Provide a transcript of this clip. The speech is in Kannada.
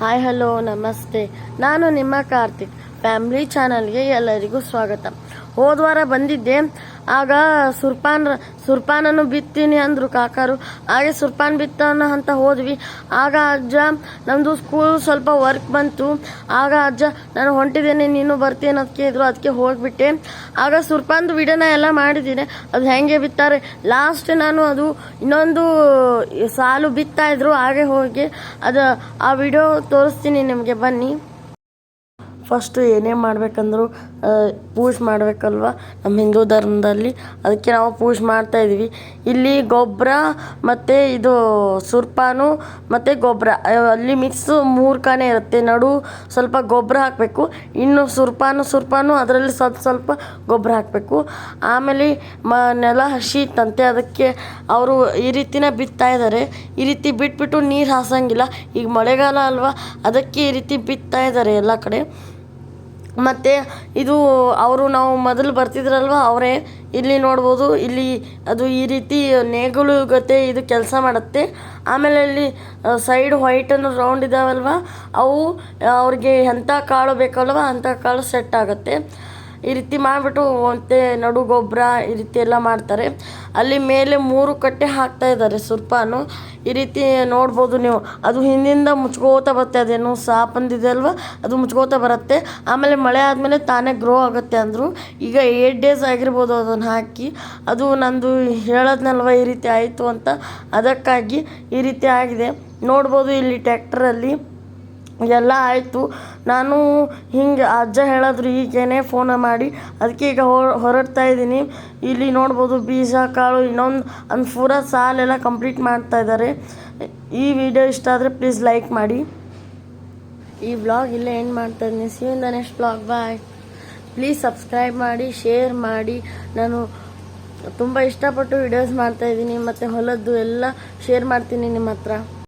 ಹಾಯ್ ಹಲೋ ನಮಸ್ತೆ ನಾನು ನಿಮ್ಮ ಕಾರ್ತಿಕ್. ಫ್ಯಾಮಿಲಿ ಚಾನಲ್ಗೆ ಎಲ್ಲರಿಗೂ ಸ್ವಾಗತ. ಹೋದ ವಾರ ಬಂದಿದ್ದೆ. ಆಗ ಸುರ್ಪಾನ್ ಸುರ್ಪಾನನ್ನು ಬಿತ್ತೀನಿ ಅಂದ್ರು ಕಾಕರು. ಹಾಗೆ ಸುರ್ಪಾನ್ ಬಿತ್ತನ ಅಂತ ಹೋದ್ವಿ. ಆಗ ಅಜ್ಜ ನಮ್ಮದು ಸ್ಕೂಲ್ ಸ್ವಲ್ಪ ವರ್ಕ್ ಬಂತು. ಆಗ ಅಜ್ಜ, ನಾನು ಹೊಂಟಿದ್ದೇನೆ, ನೀನು ಬರ್ತೀನಿ ಅದಕ್ಕೆ ಇದ್ರು ಅದಕ್ಕೆ ಹೋಗ್ಬಿಟ್ಟೆ. ಆಗ ಸುರ್ಪಾನ್ದು ವಿಡಿಯೋನ ಎಲ್ಲ ಮಾಡಿದ್ದೀನಿ. ಅದು ಹೆಂಗೆ ಬಿತ್ತಾರೆ? ಲಾಸ್ಟ್ ನಾನು ಅದು ಇನ್ನೊಂದು ಸಾಲು ಬಿತ್ತಾ ಇದ್ರು. ಹಾಗೆ ಹೋಗಿ ಅದು ಆ ವಿಡಿಯೋ ತೋರಿಸ್ತೀನಿ ನಿಮಗೆ, ಬನ್ನಿ. ಫಸ್ಟು ಏನೇ ಮಾಡಬೇಕಂದ್ರು ಪೂಜೆ ಮಾಡಬೇಕಲ್ವ ನಮ್ಮ ಹಿಂದೂ ಧರ್ಮದಲ್ಲಿ? ಅದಕ್ಕೆ ನಾವು ಪೂಜೆ ಮಾಡ್ತಾ ಇದ್ದೀವಿ. ಇಲ್ಲಿ ಗೊಬ್ಬರ ಮತ್ತು ಇದು ಸುರ್ಪಾನು ಮತ್ತು ಗೊಬ್ಬರ ಅಲ್ಲಿ ಮಿಕ್ಸ್ ಮೂರು ಇರುತ್ತೆ. ನಡು ಸ್ವಲ್ಪ ಗೊಬ್ಬರ ಹಾಕಬೇಕು, ಇನ್ನು ಸುರ್ಪಾನು ಸುರ್ಪಾನು, ಅದರಲ್ಲಿ ಸ್ವಲ್ಪ ಸ್ವಲ್ಪ ಗೊಬ್ಬರ ಹಾಕಬೇಕು. ಆಮೇಲೆ ಮ, ನೆಲ ಹಸಿ ಇತ್ತಂತೆ, ಅದಕ್ಕೆ ಅವರು ಈ ರೀತಿನ ಬಿತ್ತಾ ಇದ್ದಾರೆ. ಈ ರೀತಿ ಬಿಟ್ಬಿಟ್ಟು ನೀರು ಹಾಸಂಗಿಲ್ಲ. ಈಗ ಮಳೆಗಾಲ ಅಲ್ವಾ, ಅದಕ್ಕೆ ಈ ರೀತಿ ಬಿತ್ತಾ ಇದ್ದಾರೆ ಎಲ್ಲ ಕಡೆ. ಮತ್ತು ಇದು ಅವರು ನಾವು ಮೊದಲು ಬರ್ತಿದ್ರಲ್ವ, ಅವರೇ ಇಲ್ಲಿ ನೋಡ್ಬೋದು, ಇಲ್ಲಿ ಅದು ಈ ರೀತಿ ನೇಗಿಲು ಗತೆ ಇದು ಕೆಲಸ ಮಾಡುತ್ತೆ. ಆಮೇಲೆ ಇಲ್ಲಿ ಸೈಡ್ ವೈಟನ್ನು ರೌಂಡ್ ಇದಾವಲ್ವ, ಅವು, ಅವ್ರಿಗೆ ಎಂಥ ಕಾಳು ಬೇಕಲ್ವ ಅಂಥ ಕಾಳು ಸೆಟ್ ಆಗುತ್ತೆ. ಈ ರೀತಿ ಮಾಡಿಬಿಟ್ಟು ಮತ್ತೆ ನಡು ಗೊಬ್ಬರ ಈ ರೀತಿ ಎಲ್ಲ ಮಾಡ್ತಾರೆ. ಅಲ್ಲಿ ಮೇಲೆ ಮೂರು ಕಟ್ಟೆ ಹಾಕ್ತಾ ಇದ್ದಾರೆ ಸುರ್ಪಾನು. ಈ ರೀತಿ ನೋಡ್ಬೋದು ನೀವು. ಅದು ಹಿಂದಿಂದ ಮುಚ್ಕೋತಾ ಬರುತ್ತೆ, ಅದೇನು ಸಾಪಂದಿದೆ ಅಲ್ವ? ಅದು ಮುಚ್ಕೋತಾ ಬರುತ್ತೆ. ಆಮೇಲೆ ಮಳೆ ಆದಮೇಲೆ ತಾನೇ ಗ್ರೋ ಆಗುತ್ತೆ ಅಂದರು. ಈಗ ಏಟ್ ಡೇಸ್ ಆಗಿರ್ಬೋದು ಅದನ್ನು ಹಾಕಿ. ಅದು ನಂದು ಹೇಳೋದ್ನಲ್ವ ಈ ರೀತಿ ಆಯಿತು ಅಂತ. ಅದಕ್ಕಾಗಿ ಈ ರೀತಿ ಆಗಿದೆ. ನೋಡ್ಬೋದು ಇಲ್ಲಿ ಟ್ಯಾಕ್ಟ್ರಲ್ಲಿ ಎಲ್ಲ ಆಯಿತು. ನಾನು ಹಿಂಗೆ ಅಜ್ಜ ಹೇಳಿದ್ರು ಈಗೇನೆ ಫೋನ ಮಾಡಿ. ಅದಕ್ಕೆ ಈಗ ಹೊರಡ್ತಾ ಇದ್ದೀನಿ. ಇಲ್ಲಿ ನೋಡ್ಬೋದು ಬೀಜ, ಕಾಳು, ಇನ್ನೊಂದು ಒಂದು ಪೂರ ಸಾಲೆಲ್ಲ ಕಂಪ್ಲೀಟ್ ಮಾಡ್ತಾ ಇದ್ದಾರೆ. ಈ ವಿಡಿಯೋ ಇಷ್ಟ ಆದರೆ ಪ್ಲೀಸ್ ಲೈಕ್ ಮಾಡಿ. ಈ ವ್ಲಾಗ್ ಇಲ್ಲೇ ಎಂಡ್ ಮಾಡ್ತಾ ಇದ್ದೀನಿ. See in next blog bye please subscribe ಮಾಡಿ ಶೇರ್ ಮಾಡಿ. ನಾನು ತುಂಬ ಇಷ್ಟಪಟ್ಟು ವಿಡಿಯೋಸ್ ಮಾಡ್ತಾ ಇದ್ದೀನಿ. ಮತ್ತು ಹೊಲದ್ದು ಎಲ್ಲ ಶೇರ್ ಮಾಡ್ತೀನಿ ನಿಮ್ಮ ಹತ್ರ.